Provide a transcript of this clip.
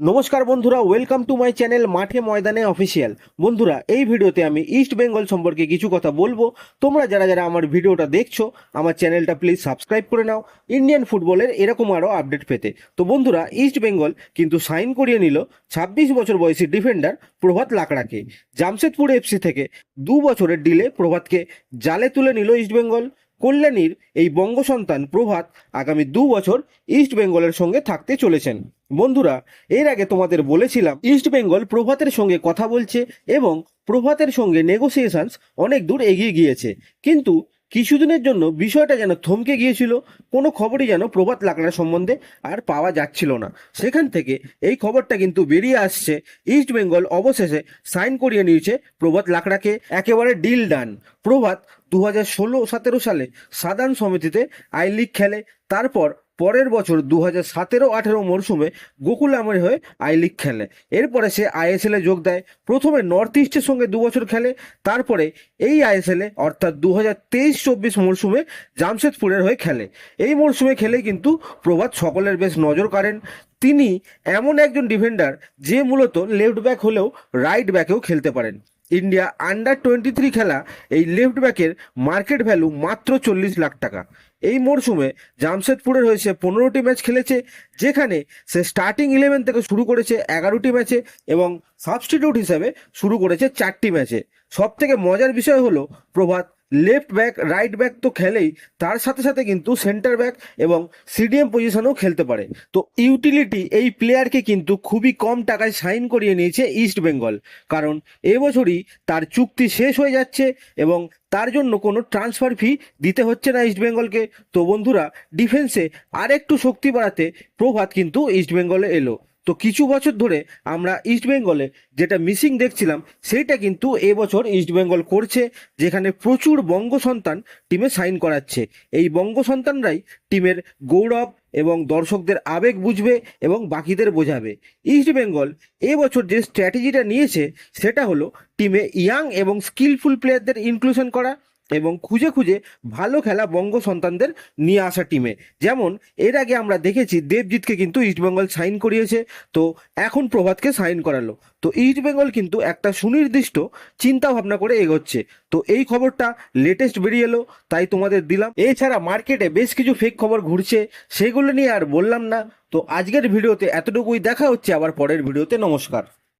নমস্কার বন্ধুরা welcome to my channel মাঠে ময়দানে অফিসিয়াল বন্ধুরা, এই ভিডিওতে আমি ইস্ট বেঙ্গল সম্পর্কে কিছু কথা বলব। তোমরা যারা যারা আমার ভিডিওটা দেখছ, আমার চ্যানেলটা প্লিজ সাবস্ক্রাইব করে নাও। ইন্ডিয়ান ফুটবলের এরকম আরও আপডেট পেতে। তো বন্ধুরা ইস্ট বেঙ্গল কিন্তু সাইন করিয়ে নিল ছাব্বিশ বছর বয়সী ডিফেন্ডার প্রভাত লাকড়াকে। জামশেদপুর এফসি থেকে দু বছরের ডিলে প্রভাতকে জালে তুলে নিল ইস্ট বেঙ্গল কল্যাণীর এই বঙ্গ সন্তান প্রভাত আগামী দু বছর ইস্ট বেঙ্গলের সঙ্গে থাকতে চলেছেন। বন্ধুরা, এর আগে তোমাদের বলেছিলাম, ইস্ট বেঙ্গল প্রভাতের সঙ্গে কথা বলছে এবং প্রভাতের সঙ্গে নেগোসিয়েশনস অনেক দূর এগিয়ে গিয়েছে। কিন্তু কিছুদিনের জন্য বিষয়টা যেন থমকে গিয়েছিল, কোনো খবরই যেন প্রভাত লাকড়া সম্বন্ধে আর পাওয়া যাচ্ছিল না। সেখান থেকে এই খবরটা কিন্তু বেরিয়ে আসছে ইস্ট বেঙ্গল অবশেষে সাইন করিয়ে নিয়েছে প্রভাত লাকড়াকে, একেবারে ডিল ডান প্রভাত দু হাজার ষোলো সতেরো সালে সাধারণ সমিতিতে আই লিগ খেলে, তারপর পরের বছর দু হাজার সতেরো আঠেরো মরশুমে গোকুল আমের হয়ে আই লিগ খেলে। এরপরে সে আইএসএল যোগ দেয়। প্রথমে নর্থ ইস্টের সঙ্গে দু বছর খেলে। তারপরে এই আইএসএল অর্থাৎ দু হাজার তেইশ চব্বিশ মরশুমে জামশেদপুরের হয়ে খেলে। এই মরশুমে খেলেই কিন্তু প্রভাত সকলের বেশ নজর কাড়েন। তিনি এমন একজন ডিফেন্ডার যে মূলত লেফট ব্যাক হলেও রাইট ব্যাকেও খেলতে পারেন। ইন্ডিয়া আন্ডার টোয়েন্টি থ্রি খেলা এই লেফট ব্যাকের মার্কেট ভ্যালু মাত্র চল্লিশ লাখ টাকা। এই মরশুমে জামশেদপুরের হয়েছে পনেরোটি ম্যাচ খেলেছে, যেখানে সে স্টার্টিং ইলেভেন থেকে শুরু করেছে এগারোটি ম্যাচে এবং সাবস্টিটিউট হিসেবে শুরু করেছে চারটি ম্যাচে সব থেকে মজার বিষয় হলো Prabhat left back right back তো খেলেই, তার সাথে সাথে কিন্তু সেন্টার ব্যাক এবং সিডিএম পজিশনেও খেলতে পারে। তো ইউটিলিটি এই প্লেয়ারকে কিন্তু খুবই কম টাকায় সাইন করিয়ে নিয়েছে ইস্ট বেঙ্গল কারণ এবছরই তার চুক্তি শেষ হয়ে যাচ্ছে এবং তার জন্য কোনো ট্রান্সফার ফি দিতে হচ্ছে না ইস্ট বেঙ্গলকে তো বন্ধুরা ডিফেন্সে আরেকটু শক্তি বাড়াতে প্রভাত কিন্তু ইস্ট বেঙ্গলে এলো। তো কিছু বছর ধরে আমরা ইস্ট বেঙ্গলে যেটা মিসিং দেখছিলাম, সেইটা কিন্তু এবছর ইস্ট বেঙ্গল করছে, যেখানে প্রচুর বঙ্গ সন্তান টিমে সাইন করাচ্ছে। এই বঙ্গ সন্তানরাই টিমের গৌরব এবং দর্শকদের আবেগ বুঝবে এবং বাকিদের বোঝাবে। ইস্ট বেঙ্গল এবছর যে স্ট্র্যাটেজিটা নিয়েছে, সেটা হলো টিমে ইয়াং এবং স্কিলফুল প্লেয়ারদের ইনক্লুশন করা এবং খুঁজে খুঁজে ভালো খেলা বঙ্গ সন্তানদের নিয়ে আসা টিমে যেমন, এর আগে আমরা দেখেছি দেবজিৎকে কিন্তু ইস্টবেঙ্গল সাইন করিয়েছে, তো এখন প্রভাতকে সাইন করালো। তো ইস্টবেঙ্গল কিন্তু একটা সুনির্দিষ্ট চিন্তা ভাবনা করে এগোচ্ছে। তো এই খবরটা লেটেস্ট বেরিয়ে এলো, তাই তোমাদের দিলাম। এছাড়া মার্কেটে বেশ কিছু ফেক খবর ঘুরছে, সেগুলো নিয়ে আর বললাম না। তো আজকের ভিডিওতে এতটুকুই। দেখা হচ্ছে আবার পরের ভিডিওতে। নমস্কার।